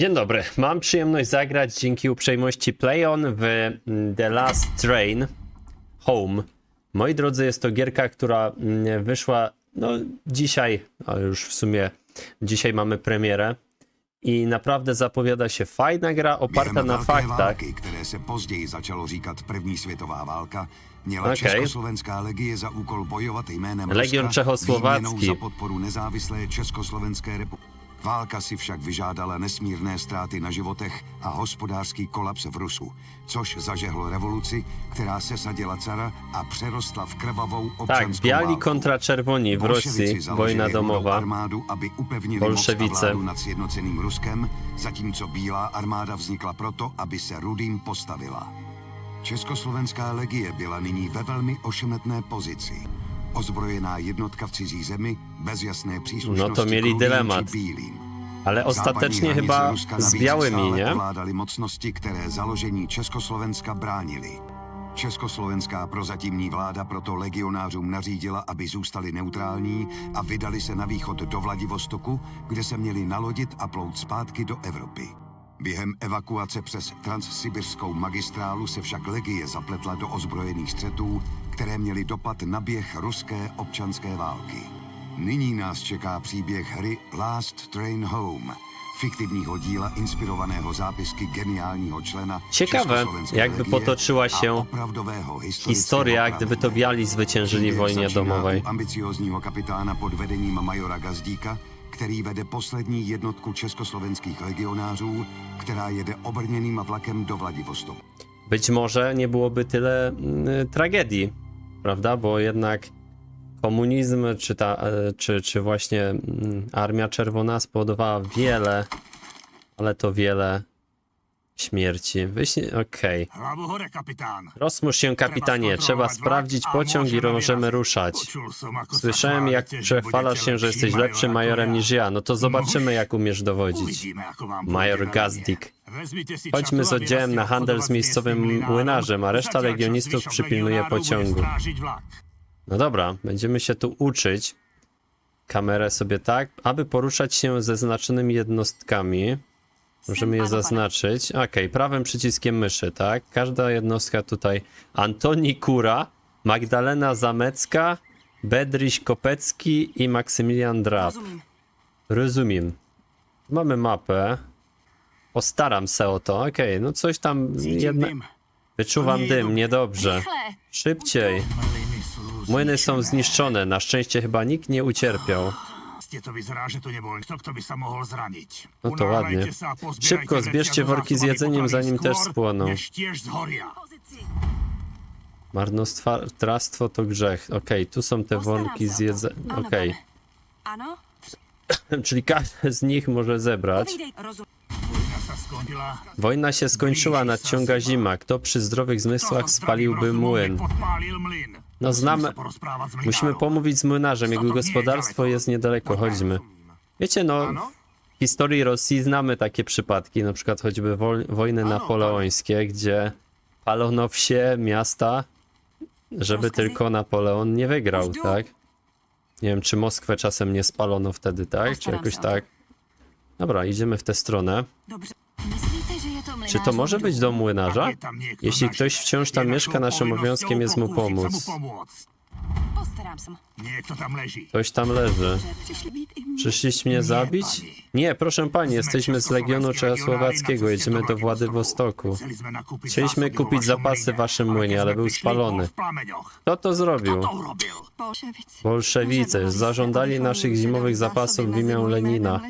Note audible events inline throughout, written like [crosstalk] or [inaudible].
Dzień dobry. Mam przyjemność zagrać dzięki uprzejmości PlayOn w mm, The Last Train Home. Moi drodzy, jest to gierka, która mm, wyszła no, dzisiaj, a już w sumie dzisiaj mamy premierę. I naprawdę zapowiada się fajna gra oparta na faktach. které se později začalo říkat první světová válka, měla Okej. Československá legie za úkol bojovat jménem Legion Ruska výměnou za podporu nezávislé Československé republiky. Válka si však vyžádala nesmírné ztráty na životech a hospodářský kolaps v Rusu, což zažehlo revoluci, která se sadila cara a přerostla v krvavou Tak, občanskou biali válku. kontra czerwoni w Bolševici Rosji, založili wojna rudou domowa. armádu, aby upevnili Bolševice. moc a vládu nad sjednoceným Ruskem, zatímco bílá armáda vznikla proto, aby se rudým postavila. Československá legie byla nyní ve velmi ošemetné pozici. Ozbrojená jednotka v cizí zemi, bez jasné příslušnosti No to či bílým. Ale Západní chyba navíc białymi, stále nie? ovládaly mocnosti, které založení Československa bránily. Československá prozatímní vláda proto legionářům nařídila, aby zůstali neutrální a vydali se na východ do Vladivostoku, kde se měli nalodit a plout zpátky do Evropy. Během evakuace přes transsibirskou magistrálu se však legie zapletla do ozbrojených střetů, které měly dopad na běh ruské občanské války. Nyní nás čeká příběh hry Last Train Home, fiktivního díla inspirovaného zápisky geniálního člena Ciekawe, Československé jakby legie potoczyła a się opravdového historického Historia, gdyby to biali zwyciężyli w wojnie domowej. ambiciozního kapitána pod vedením majora Gazdíka, který vede poslední jednotku československých legionářů, která jede obrněným vlakem do Vladivostoku. Być może nie byłoby tyle mm, tragedii, prawda? Bo jednak komunizm, czy, ta, e, czy, czy właśnie mm, Armia Czerwona spowodowała wiele, ale to wiele śmierci. Okej. Rozmusz się, kapitanie, trzeba sprawdzić pociąg i możemy ruszać. Słyszałem, jak przechwalasz się, że jesteś lepszym majorem niż ja. No to zobaczymy, jak umiesz dowodzić. Major Gazdik. Chodźmy z oddziałem na handel z miejscowym młynarzem, a reszta legionistów przypilnuje pociągu. No dobra, będziemy się tu uczyć. Kamerę sobie tak, aby poruszać się ze znaczonymi jednostkami. Możemy je zaznaczyć. Okej, prawym przyciskiem myszy, tak? Każda jednostka tutaj. Antoni Kura, Magdalena Zamecka, Bedryś Kopecki i Maksymilian Drab. Rozumím. Rozumiem. Mamy mapę. Postaram się o to. Okej, no coś tam. Jedna... Wyczuwam dym, niedobrze. Rychle. Szybciej. Młyny są zniszczone. Na szczęście chyba nikt nie ucierpiał. Ste to nebol nikto, kto by sa mohol zraniť. No to ładnie. Szybko zbierzcie worki z jedzeniem, zanim też spłoną. Marnotrawstwo to grzech. Okej, tu są te worki z jedzeniem. Okej. Ano? [laughs] czyli każdy z nich może zebrać. Wojna się skończyła, nadciąga zima. Kto przy zdrowych Kto zmysłach spaliłby młyn? No Musíme znamy, musimy pomówić z młynarzem. Jego gospodarstwo jest niedaleko. Chodźmy. Wiecie, no, w historii Rosji znamy takie przypadki, na przykład choćby wol- wojny napoleońskie, gdzie palono wsie, miasta, żeby tylko Napoleon nie wygrał, tak? Nie wiem, czy Moskwę czasem nie spalono wtedy, tak? Czy jakoś tak? Dobra, idziemy w tę stronę. To Czy to może być dom młynarza? Jeśli ktoś wciąż tam mieszka, naszym obowiązkiem jest mu pomóc. Se. Niekto tam leží. Ktoś tam leży. Przyszliście mnie zabić? Nie, proszę pani, jesteśmy z Legionu Czechosłowackiego, jedziemy do Władywostoku. Chcieliśmy kupić zapasy w waszym ale młynie, ale był spalony. Kto to zrobił? Kto. Bolszewicy zażądali naszych zimowych zapasów w imię Lenina.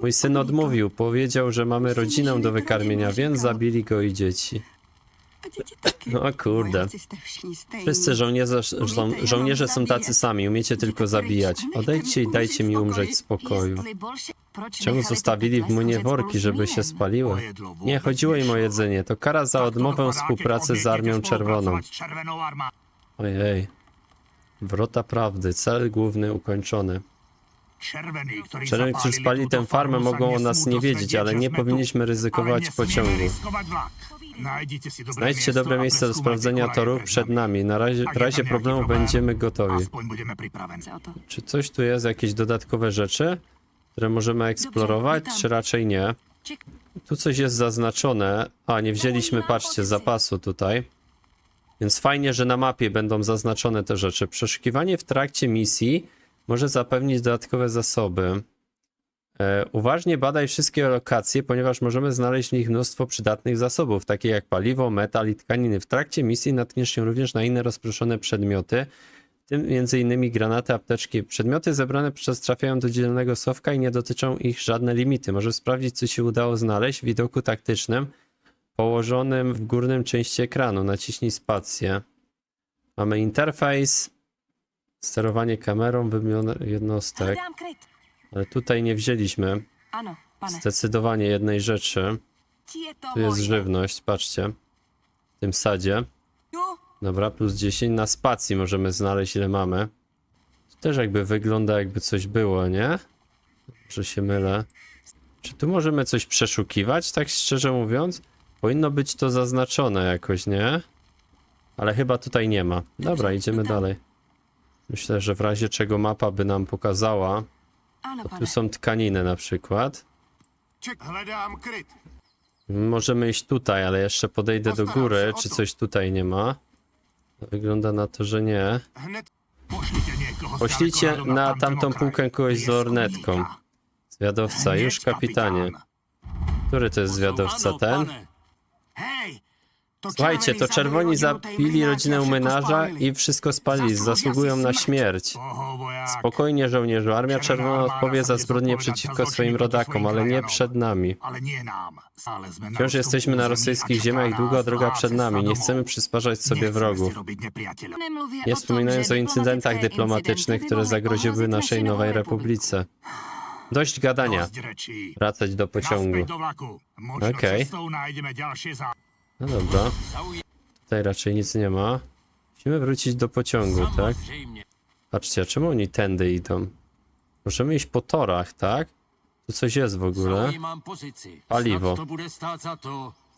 Mój syn odmówił, powiedział, że mamy rodzinę do wykarmienia, więc zabili go i dzieci. No kurde. Stejní. Wszyscy żołnierze, żo żołnierze są tacy sami, umiecie tylko zabijać. Odejdźcie i dajcie mi umrzeć w spokoju. Czemu zostawili w klesnout worki, żeby się spaliły? Nie, chodziło im o jedzenie. To kara za odmowę współpracy z Armią Czerwoną. Ojej. Wrota prawdy. Cel główny ukończony. Czerweni, którzy spali tę farmę, mogą o nas nie wiedzieć, ale nie powinniśmy ryzykować pociągu. Znajdźcie dobre miejsce do sprawdzenia toru przed nami. Na razie, w razie problemu będziemy gotowi. Czy coś tu jest, jakieś dodatkowe rzeczy, które możemy eksplorować, czy raczej nie? Tu coś jest zaznaczone. A, nie wzięliśmy, patrzcie, zapasu tutaj. Więc fajnie, że na mapie będą zaznaczone te rzeczy. Przeszukiwanie w trakcie misji może zapewnić dodatkowe zasoby. E, uważnie badaj wszystkie lokacje, ponieważ możemy znaleźć w nich mnóstwo przydatnych zasobów, takie jak paliwo, metal i tkaniny. W trakcie misji natkniesz się również na inne rozproszone przedmioty, w tym m.in. granaty, apteczki. Przedmioty zebrane przez trafiają do dzielnego sowka i nie dotyczą ich żadne limity. Możesz sprawdzić, co się udało znaleźć w widoku taktycznym położonym w górnym części ekranu. Naciśnij spację. Mamy interfejs, sterowanie kamerą, wymiar jednostek, ale tutaj nie wzięliśmy zdecydowanie jednej rzeczy. Tu jest żywność, patrzcie. W tym sadzie. Dobra, plus 10. Na spacji możemy znaleźć ile mamy. To też jakby wygląda jakby coś było, nie? Że się mylę. Czy tu możemy coś przeszukiwać, tak szczerze mówiąc? Powinno być to zaznaczone jakoś, nie? Ale chyba tutaj nie ma. Dobra, idziemy dalej. Myślę, że w razie czego mapa by nam pokazała. Ano, Tu są tkaniny na przykład. Możemy iść tutaj, ale jeszcze podejdę do góry, czy to. coś tutaj nie ma. Wygląda na to, że nie. Dalekohladu na tamtą półkę kogoś z lornetką. Zwiadowca, już kapitanie. Który to jest zwiadowca ten? Hej, to Słuchajcie, to czerwoni zabili rodzinę młynarza i wszystko spalili. Zasługują na śmierć. Spokojnie, żołnierzu. Armia Czerwona odpowie za zbrodnie przeciwko swoim rodakom, ale nie przed nami. Wciąż jesteśmy na rosyjskich ziemiach, čeká długa droga przed nami. Nie chcemy przysparzać sobie wrogów. Nie wspominając o incydentach dyplomatycznych, które zagroziły naszej nowej republice. Dość gadania. Wracać do pociągu. Okej. zá... No dobra. Tutaj raczej nic nie ma. Musimy wrócić do pociągu, tak? Patrzcie, a czemu oni tędy idą? Możemy iść po torach, tak? Tu coś jest w ogóle. Paliwo.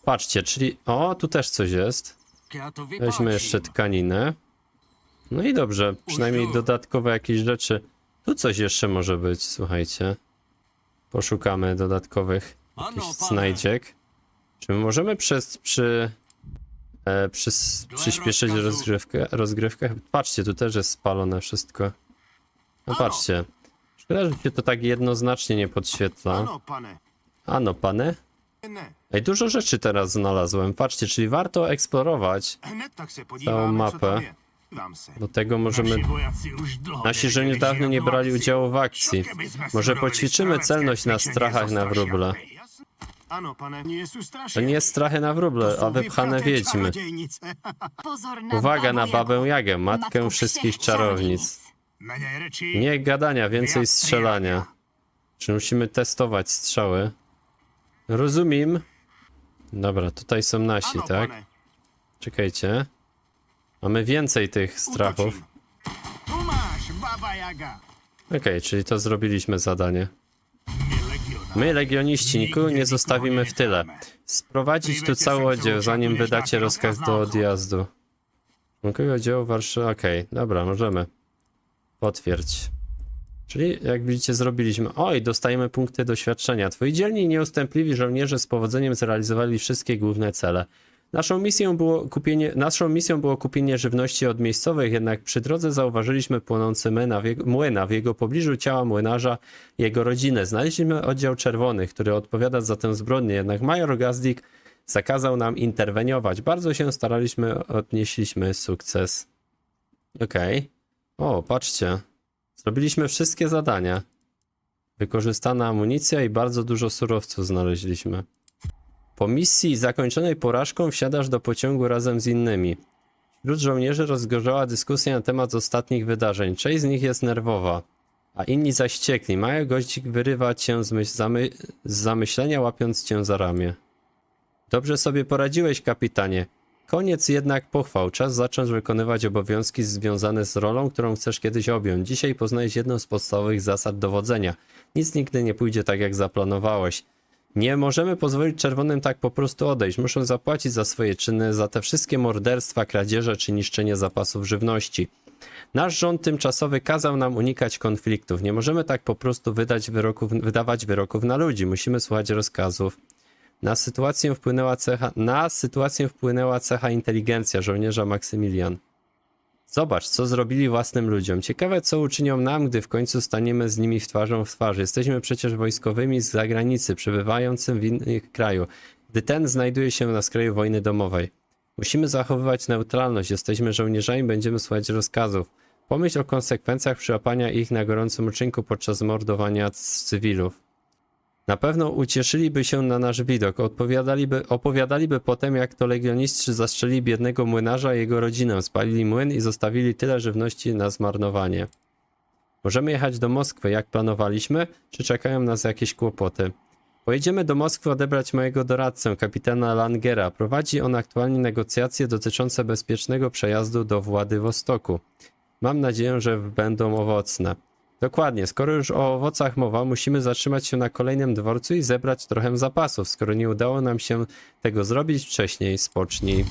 Patrzcie, czyli... O, tu też coś jest. Weźmy jeszcze tkaninę. No i dobrze, przynajmniej dodatkowe jakieś rzeczy. Tu coś jeszcze może być, słuchajcie. Poszukamy dodatkowych jakichś znajdziek. Czy my możemy przez, przy, e, przys, przyspieszyć rozgrywkę, rozgrywkę? Patrzcie, tu też jest spalone wszystko. No patrzcie. Szkoda, że się to tak jednoznacznie nie podświetla. Ano, pane. Ej, dużo rzeczy teraz znalazłem. Patrzcie, czyli warto eksplorować. Tak Całą mapę. Do tego możemy Nasi żołnierze nevěděli, dawno nie brali udziału w akcji. Może poćwiczymy celność na strachach na wróble. Ano, pane. Nie sú To nie jest strachy na wróble, a wypchane wiedźmy. [laughs] Uwaga na babę Jagę, matkę wszystkich czarownic. Nie gadania, więcej strzelania. Czy musimy testować strzały? Rozumiem. Dobra, tutaj są nasi, tak? Czekajcie. Mamy więcej tych strachów. Okej, czyli to zrobiliśmy zadanie. My legioniści, nikogo nie zostawimy w tyle. Sprowadzić tu cały oddział, zanim wydacie rozkaz do odjazdu. Mogę oddziału Warszawy. Okej, dobra, możemy. Potwierdź. Czyli, jak widzicie, zrobiliśmy. Oj, dostajemy punkty doświadczenia. Twoi dzielni i nieustępliwi żołnierze z powodzeniem zrealizowali wszystkie główne cele. Naszą misją, było kupienie, naszą misją było kupienie żywności od miejscowych, jednak przy drodze zauważyliśmy płonący młyna w jego, młyna w jego pobliżu ciała młynarza i jego rodziny. Znaleźliśmy oddział czerwony, który odpowiada za tę zbrodnię, jednak major Gazdik zakazał nam interweniować. Bardzo się staraliśmy, odnieśliśmy sukces. Okej. O, patrzcie. Zrobiliśmy wszystkie zadania. Wykorzystana amunicja i bardzo dużo surowców znaleźliśmy. Po misji zakończonej porażką wsiadasz do pociągu razem z innymi. Wśród żołnierzy rozgorzała dyskusja na temat ostatnich wydarzeń. Część z nich jest nerwowa, a inni zaściekli. Mały gościk wyrywa cię z, myśl, zamy, z zamyślenia, łapiąc cię za ramię. Dobrze sobie poradziłeś, kapitanie. Koniec jednak pochwał. Czas zacząć wykonywać obowiązki związane z rolą, którą chcesz kiedyś objąć. Dzisiaj poznajesz jedną z podstawowych zasad dowodzenia. Nic nigdy nie pójdzie tak, jak zaplanowałeś. Nie możemy pozwolić czerwonym tak po prostu odejść. Muszą zapłacić za swoje czyny, za te wszystkie morderstwa, kradzieże czy niszczenie zapasów żywności. Nasz rząd tymczasowy kazał nam unikać konfliktów. Nie możemy tak po prostu wyroków, wydawać wyroków na ludzi. Musimy słuchać rozkazów. Na sytuację wpłynęła cecha, na sytuację wpłynęła cecha inteligencja żołnierza Maksymilian. Zobacz, co zrobili własnym ludziom. Ciekawe, co uczynią nam, gdy w końcu staniemy z nimi w twarzą w twarz. Jesteśmy przecież wojskowymi z zagranicy, przebywającym w innym kraju, gdy ten znajduje się na skraju wojny domowej. Musimy zachowywać neutralność. Jesteśmy żołnierzami, będziemy słuchać rozkazów. Pomyśl o konsekwencjach przyłapania ich na gorącym uczynku podczas mordowania cywilów. Na pewno ucieszyliby się na nasz widok, odpowiadaliby, opowiadaliby potem, jak to legioniści zastrzeli biednego młynarza i jego rodzinę, spalili młyn i zostawili tyle żywności na zmarnowanie. Możemy jechać do Moskwy, jak planowaliśmy, czy czekają nas jakieś kłopoty? Pojedziemy do Moskwy odebrać mojego doradcę, kapitana Langera. Prowadzi on aktualnie negocjacje dotyczące bezpiecznego przejazdu do Władywostoku. Mam nadzieję, że będą owocne. Dokładnie, skoro już o owocach mowa, musimy zatrzymać się na kolejnym dworcu i zebrać trochę zapasów. Skoro nie udało nam się tego zrobić wcześniej, spocznij.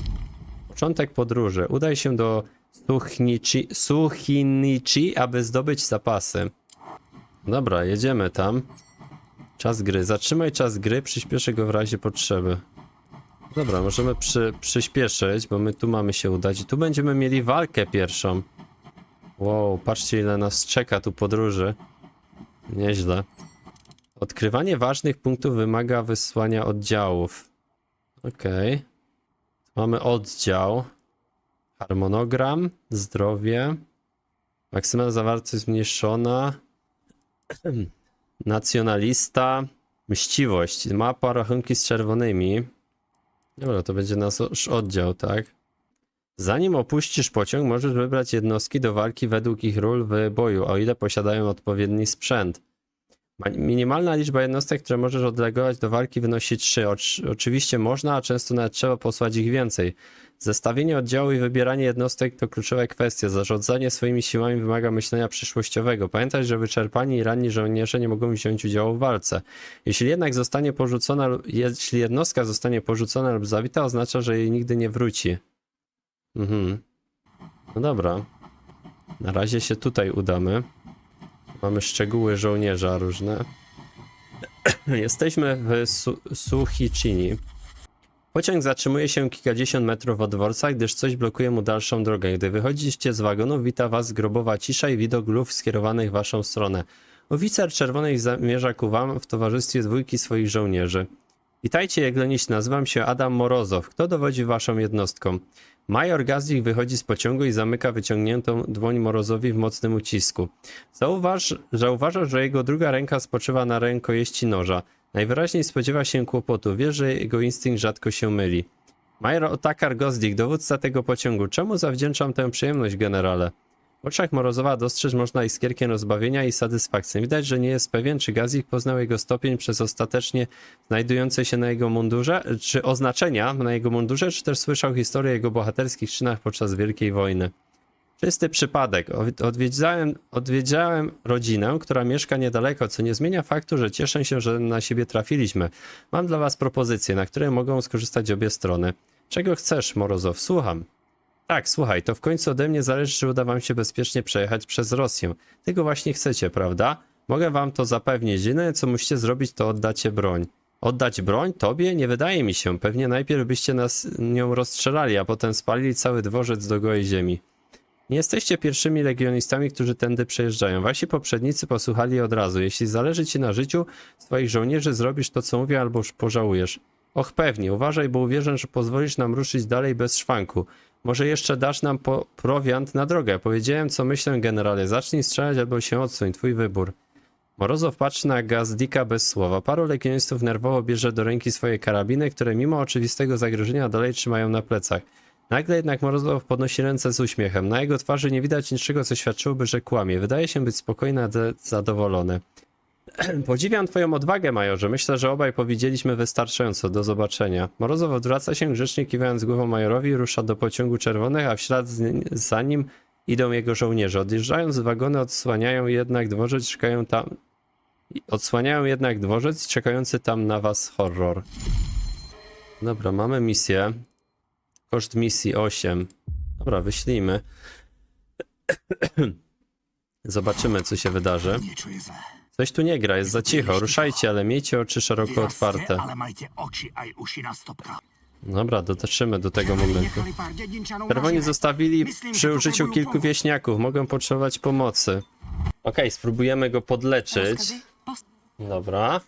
Początek podróży. Udaj się do Suchnichi, Suchinichi, aby zdobyć zapasy. Dobra, jedziemy tam. Czas gry. Zatrzymaj czas gry, przyspieszę go w razie potrzeby. Dobra, możemy przy, przyspieszyć, bo my tu mamy się udać. I tu będziemy mieli walkę pierwszą. Wow, patrzcie ile nas czeka tu podróży. Nieźle. Odkrywanie ważnych punktów wymaga wysłania oddziałów. Okej. Mamy oddział. Harmonogram, zdrowie. Maksymalna zawartość zmniejszona. [clears throat] Nacjonalista. Mściwość. Mapa rachunki z czerwonymi. Dobra, to będzie nasz oddział, tak? Zanim opuścisz pociąg, możesz wybrać jednostki do walki według ich ról w boju, o ile posiadają odpowiedni sprzęt. Ma- Minimalna liczba jednostek, które możesz oddelegować do walki wynosi 3. Oczy- oczywiście można, a często nawet trzeba posłać ich więcej. Zestawienie oddziału i wybieranie jednostek to kluczowe kwestie. Zarządzanie swoimi siłami wymaga myślenia przyszłościowego. Pamiętaj, że wyczerpani i ranni żołnierze nie mogą wziąć udziału w walce. Jeśli jednak zostanie porzucona, jeśli jednostka zostanie porzucona lub zabita, oznacza, że jej nigdy nie wróci. Mhm. No dobra. Na razie się tutaj udamy. Mamy szczegóły żołnierza różne. [clears throat] Jesteśmy w Su Suchichini. Pociąg zatrzymuje się kilkadziesiąt metrów od dworca, gdyż coś blokuje mu dalszą drogę. Gdy wychodzicie z wagonu, wita was grobowa cisza i widok luf skierowanych w waszą stronę. Oficer czerwonej zamierza ku wam w towarzystwie dwójki swoich żołnierzy. Witajcie, Jagloniści, nazywam się Adam Morozow. Kto dowodzi waszą jednostką? Major Gazdik wychodzi z pociągu i zamyka wyciągniętą dłoń Morozowi w mocnym ucisku. Zauważ, zauważa, że jego druga ręka spoczywa na rękojeści noża. Najwyraźniej spodziewa się kłopotu, wie, że jego instynkt rzadko się myli. Major Otakar Gozdik, dowódca tego pociągu. Czemu zawdzięczam tę przyjemność, generale? W oczach Morozowa dostrzec można iskierkę rozbawienia i satysfakcję. Widać, że nie jest pewien, czy Gazik poznał jego stopień przez ostatecznie znajdujące się na jego mundurze, czy oznaczenia na jego mundurze, czy też słyszał historię jego bohaterskich czynach podczas Wielkiej Wojny. Czysty przypadek. Od- Odwiedziłem, odwiedziałem rodzinę, która mieszka niedaleko, co nie zmienia faktu, że cieszę się, że na siebie trafiliśmy. Mam dla was propozycje, na które mogą skorzystać obie strony. Czego chcesz, Morozow? Słucham. Tak, słuchaj, to w końcu ode mnie zależy, czy uda wam się bezpiecznie przejechać przez Rosję. Tego właśnie chcecie, prawda? Mogę wam to zapewnić. Jedyne, co musicie zrobić, to oddacie broń. Oddać broń? Tobie? Nie wydaje mi się. Pewnie najpierw byście nas nią rozstrzelali, a potem spalili cały dworzec do gołej ziemi. Nie jesteście pierwszymi legionistami, którzy tędy przejeżdżają. Wasi poprzednicy posłuchali od razu. Jeśli zależy ci na życiu swoich żołnierzy, zrobisz to, co mówię, albo pożałujesz. Och, pewnie, uważaj, bo uwierzę, że pozwolisz nam ruszyć dalej bez szwanku. Może jeszcze dasz nam po prowiant na drogę. Powiedziałem, co myślę, generale. Zacznij strzelać albo się odsuń. Twój wybór. Morozow patrzy na Gazdika bez słowa. Paru legionistów nerwowo bierze do ręki swoje karabiny, które mimo oczywistego zagrożenia dalej trzymają na plecach. Nagle jednak Morozow podnosi ręce z uśmiechem. Na jego twarzy nie widać niczego, co świadczyłoby, że kłamie. Wydaje się być spokojny, zadowolony. [clears throat] Podziwiam twoją odwagę, majorze. Myślę, że obaj powiedzieliśmy wystarczająco. Do zobaczenia. Morozow odwraca się, grzecznie kiwając głową majorowi, rusza do pociągu czerwonych, a w ślad za nim idą jego żołnierze. Odjeżdżając wagony, odsłaniają jednak dworzec, czekają tam... Odsłaniają jednak dworzec, czekający tam na was horror. Dobra, mamy misję. Koszt misji 8. Dobra, wyślijmy. [clears throat] Zobaczymy, co się wydarzy. Coś tu nie gra, jest za cicho. Ruszajcie, ale miejcie oczy szeroko otwarte. Dobra, dotrzymy do tego momentu. Czerwoni zostawili przy użyciu kilku wieśniaków. Mogą potrzebować pomocy. Okej, spróbujemy go podleczyć. Dobra.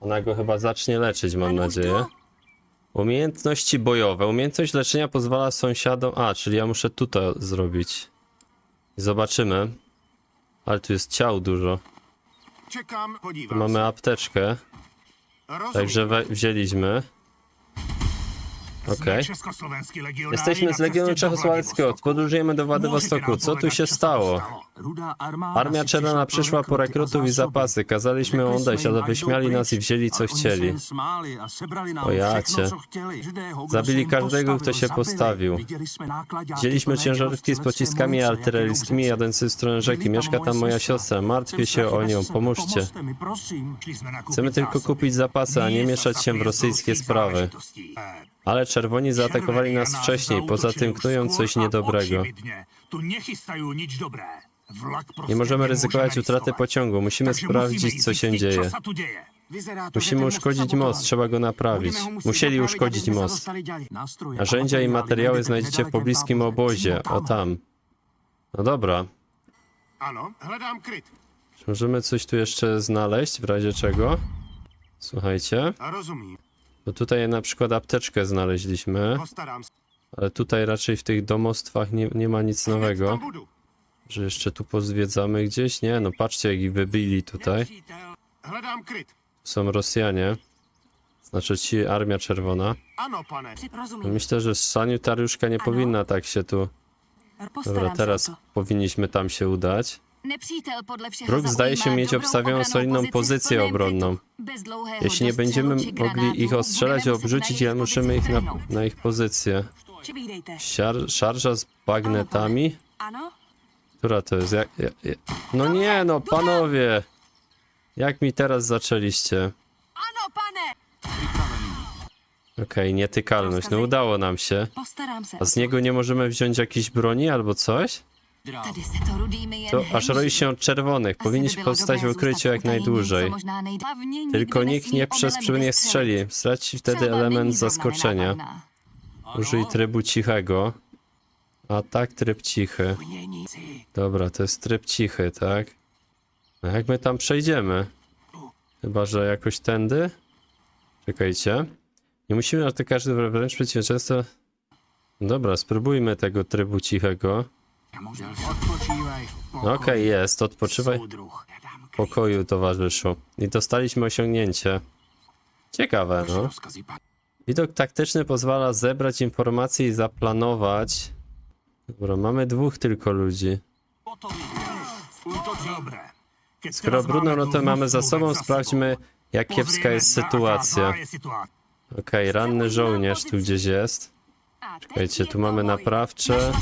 Ona go chyba zacznie leczyć, mam nadzieję. Umiejętności bojowe. Umiejętność leczenia pozwala sąsiadom... A, czyli ja muszę tutaj zrobić. Zobaczymy. Ale tu jest ciał dużo. Tu mamy apteczkę. Rozumím. Także we, wzięliśmy. Okej. Jesteśmy z Legionu Czechosłowackiego. Podróżujemy do Władywostoku. Co tu się stało? Armia Czerwona przyszła po rekrutów i zapasy. Kazaliśmy jsme jim, ale wyśmiali nas i wzięli co chcieli. O kdo Zabili każdego, kto się postawił. Wzięliśmy ciężarówki z pociskami artyleryjskimi jadący w stronę rzeki. Mieszka tam moja siostra. Martwię się o nią. Pomóżcie. Chcemy tylko kupić zapasy, a nie mieszać się w rosyjskie sprawy. Ale czerwoni zaatakowali nas wcześniej. Poza tym knują coś niedobrego. Nie możemy ryzykować utraty pociągu. Musimy sprawdzić, co się dzieje. Musimy uszkodzić most. Trzeba go naprawić. Musieli uszkodzić most. Narzędzia i materiały znajdziecie w pobliskim obozie. O tam. No dobra. Czy możemy coś tu jeszcze znaleźć, w razie czego? Słuchajcie. A rozumím. Bo tutaj na przykład apteczkę znaleźliśmy, ale tutaj raczej w tych domostwach nie, nie ma nic nowego. budu. Że jeszcze tu pozwiedzamy gdzieś? Nie, no patrzcie jak ich wybili tutaj. Hledám kryt. Są Rosjanie. Znaczy ci Armia Czerwona. Ano, pane. Rozumím. Myślę, że sanitariuszka nie powinna tak się tu... Dobra, teraz to. powinniśmy tam się udać. Wróg zdaje się mieć obstawioną solidną pozycję obronną. Jeśli nie będziemy mogli ich ostrzelać i obrzucić, ale musimy ich na, na ich pozycję. Siar, szarża z bagnetami? Która to jest? Jak, jak, jak... No nie, no panowie! Jak mi teraz zaczęliście? Ano, pane! Okej, nietykalność. No udało nam się. A z niego nie możemy wziąć jakiejś broni albo coś? Tady se to rudými jen To aż roi się od czerwonych. Powinniśmy pozostać w ukryciu jak najdłużej. Tylko nikt nie przez przypadek nie strzeli. Straci wtedy element zaskoczenia. Użyj trybu cichego. A tak, tryb cichy. Dobra, to jest tryb cichy, tak? A jak my tam przejdziemy? Chyba, że jakoś tędy? Czekajcie. Nie musimy, ale to każdy wręcz przeciwnie, często... Dobra, spróbujmy tego trybu cichego. V pokoji. Okej, jest, odpoczywaj w pokoju, towarzyszu. I dostaliśmy osiągnięcie. Ciekawe, no. Widok taktyczny pozwala zebrać informacje i zaplanować. Dobra, mamy dwóch tylko ludzi. Dobre. Skoro brudną notę mamy za sobą, sprawdźmy, jak kiepska jest sytuacja. Okej, ranny żołnierz tu gdzieś jest. Czekajcie, tu mamy naprawcze.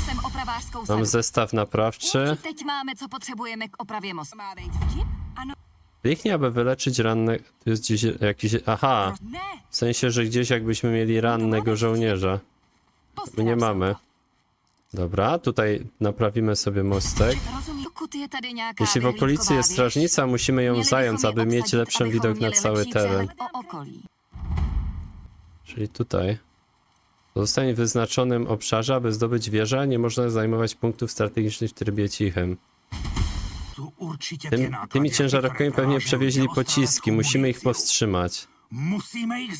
Mam zestaw naprawczy. Teď máme, co potřebujeme k opravě mostu. Má být vtip? Ano. Kliknij, aby wyleczyć ranne... Tu jest gdzieś jakiś... Aha! Ne. W sensie, że gdzieś jakbyśmy mieli rannego żołnierza. My nie Postarám se o mamy. to. Dobra, tutaj naprawimy sobie mostek. Rozumím, pokud je tady nějaká Jeśli w okolicy vyhlídková jest věž, strażnica, musimy ją měli zająć, bychom ji aby mieć obsadit, lepszy abychom widok na měli cały lepší teren. přehled o okolí. Czyli tutaj. Zostań w wyznaczonym obszarze, aby zdobyć wieżę, nie można zajmować punktów strategicznych w trybie cichym. Tym, tymi aké ciężarówkami pewnie przewieźli pociski, musimy ich powstrzymać. Musíme ich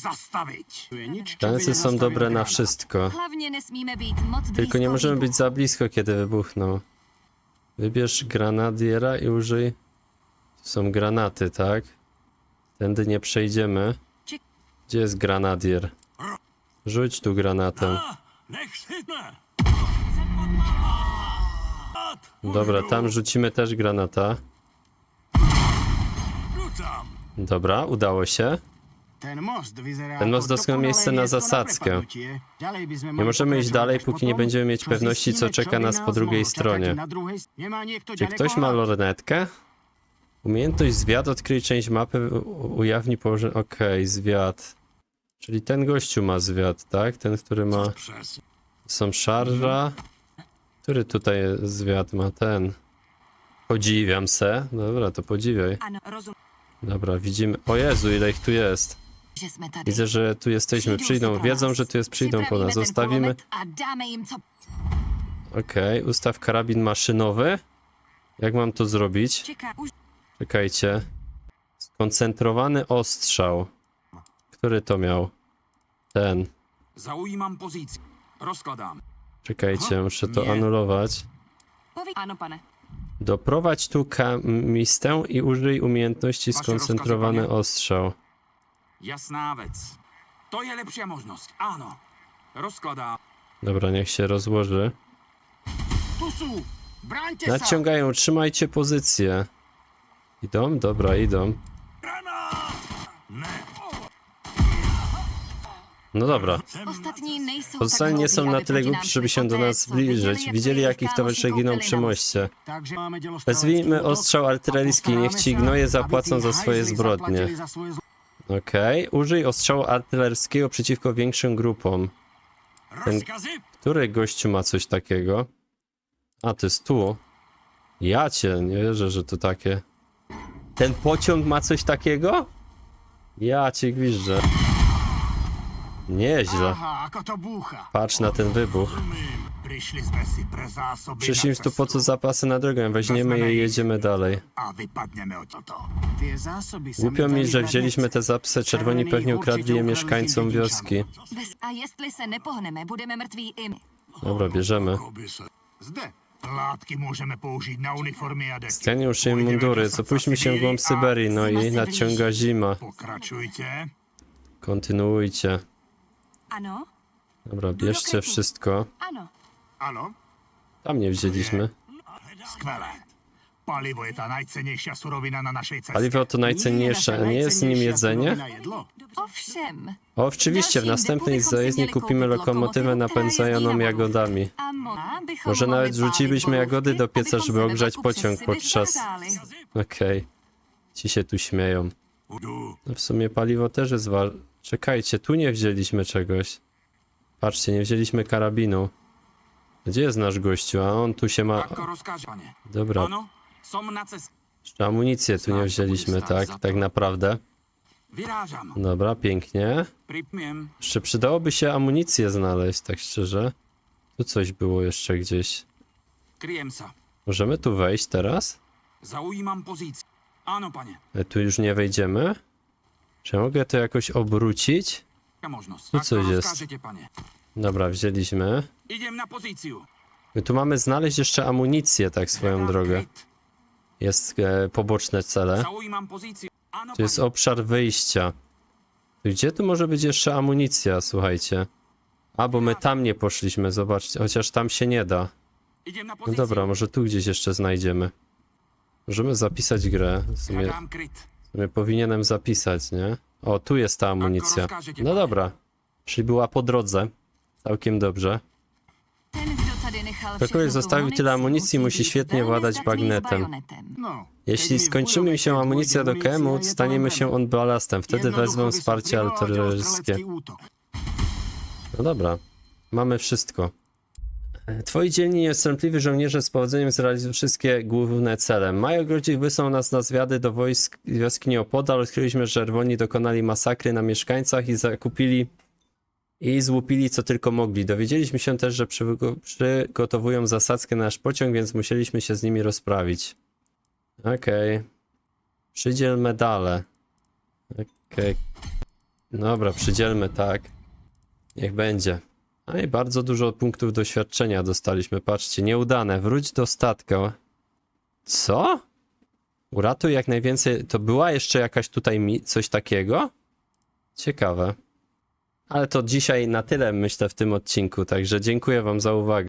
by Szanse są dobre na wszystko. Tylko nie możemy być za blisko, kiedy wybuchną. Wybierz granadiera i użyj... Tu są granaty, tak? Tędy nie przejdziemy. Gdzie jest granadier? Rzuć tu granatem. Dobra, tam rzucimy też granata. Dobra, udało się. Ten most Ten most doskonałe miejsce na zasadzkę. Nie możemy iść dalej, póki nie będziemy mieć pewności, co czeka nas po drugiej stronie. Czy ktoś ma lornetkę? Umiejętność zwiat odkryj część mapy, ujawni położenie... Okej, zwiat. Czyli ten gościu ma zwiat, tak? Ten, który ma... Są szarża. Który tutaj zwiat ma ten? Podziwiam se. Dobra, to podziwiaj. Rozum, Dobra, widzimy. O Jezu, ile ich tu jest. Widzę, że tu jesteśmy. Przyjdą, wiedzą, że tu jest, przyjdą po nas. Zostawimy. Okej, ustaw karabin maszynowy. Jak mam to zrobić? Czekajcie. Skoncentrowany ostrzał. Który to miał? Ten. Zaujímám pozici. Rozkladám. Czekajcie, muszę to Nie. anulować. Ano, pane. Doprowadź tu kamistę i użyj umiejętności Wasze skoncentrowany rozkazy, ostrzał. Jasná vec. To je lepšia možnosť. Áno. Rozkladám. Dobra, niech się rozłoży. Tu sú! Bráňte sa! Nadciągają, trzymajcie pozycję. Idą? Dobra, idą. No dobra. Pozostali tak nie są na tyle głupi, żeby się do nas zbliżyć. Widzieli, jakich kámoši giną przy moście. Wezwijmy ostrzał artyleryjski, niech ci gnoje zapłacą za swoje zbrodnie. Okej, użyj ostrzału artylerskiego przeciwko większym grupom. Ten, który gościu ma coś takiego? A, to jest tu. Ja cię, nie wierzę, że to takie. Ten pociąg ma coś takiego? Ja cię gwiżdżę. Nieźle. Patrz na ten wybuch. Przyszliśmy tu po co zapasy na drogę, weźmiemy je i jedziemy dalej. Głupio mi że wzięliśmy te zapsy, czerwoni pewnie ukradli je mieszkańcom wioski. Dobra, bierzemy. Stanie uszyj Pôjdeme mundury, zapuśćmy się w głąb Syberii, no i nadciąga zima. Kontynuujcie. Ano? Dobra, bierzcie wszystko. Ano. Áno. Tam nie wzięliśmy. Skvelé. Palivo je tá najcennejšia surovina na našej ceste. Paliwo to najcenniejsze, nie jest nim jedzenie? Na jedlo. Ovšem. O, oczywiście, w następnej zajezdni kupimy lokomotywę napędzaną jagodami. A mo- Może nawet wrzucilibyśmy pálit jagody do pieca, żeby ogrzać pociąg podczas... Okej. Ci się tu śmieją. No w sumie paliwo też jest wa... Czekajcie, tu nie wzięliśmy czegoś. Patrzcie, nie wzięliśmy karabinu. Gdzie jest nasz gościu? A on tu się ma... Ako. Dobra, na ceste. jeszcze amunicję tu nie wzięliśmy, tak? Tak naprawdę. Dobra, pięknie. Pripmiem. Jeszcze przydałoby się amunicję znaleźć, tak szczerze. Tu coś było jeszcze gdzieś. Możemy tu wejść teraz? Zaujímam pozíciu. Áno, pane. Ale tu już nie wejdziemy? Czy mogę to jakoś obrócić? Tu coś jest. Dobra, wzięliśmy. Idem na pozíciu. My tu mamy znaleźć jeszcze amunicję, tak swoją drogę. Jest e, poboczne cele. Tu jest obszar wyjścia. Gdzie tu może być jeszcze amunicja, słuchajcie? A, bo my tam nie poszliśmy, zobaczcie, chociaż tam się nie da. No dobra, może tu gdzieś jeszcze znajdziemy. Możemy zapisać grę. W sumie, Sumie powinienem zapisać, nie? O, tu jest ta amunicja. No dobra. Czyli była po drodze. Całkiem dobrze. Ten, kdo tady nechal Kto kogoś všechnu tu zostawił tyle amunicji, musi świetnie władać bagnetem. No. Jeśli skończy mi się amunicja do KM, staniemy się on balastem. Wtedy wezmę wsparcie artyleryjskie. No dobra, mamy wszystko. Twoi dzielni i niecierpliwi żołnierze z powodzeniem zrealizują wszystkie główne cele. Majogrodzie wysłał nas na zwiady do wojsk wioski nieopodal. Odkryliśmy, że czerwoni dokonali masakry na mieszkańcach i zakupili i złupili co tylko mogli. Dowiedzieliśmy się też, że przygo- przygotowują zasadzkę na nasz pociąg, więc musieliśmy się z nimi rozprawić. Okej. Przydziel medale. Okej. Dobra, przydzielmy tak. Niech będzie. No i bardzo dużo punktów doświadczenia dostaliśmy. Patrzcie, nieudane. Wróć do statka. Co? Uratuj jak najwięcej. To była jeszcze jakaś tutaj mi coś takiego? Ciekawe. Ale to dzisiaj na tyle myślę w tym odcinku, także dziękuję wam za uwagę.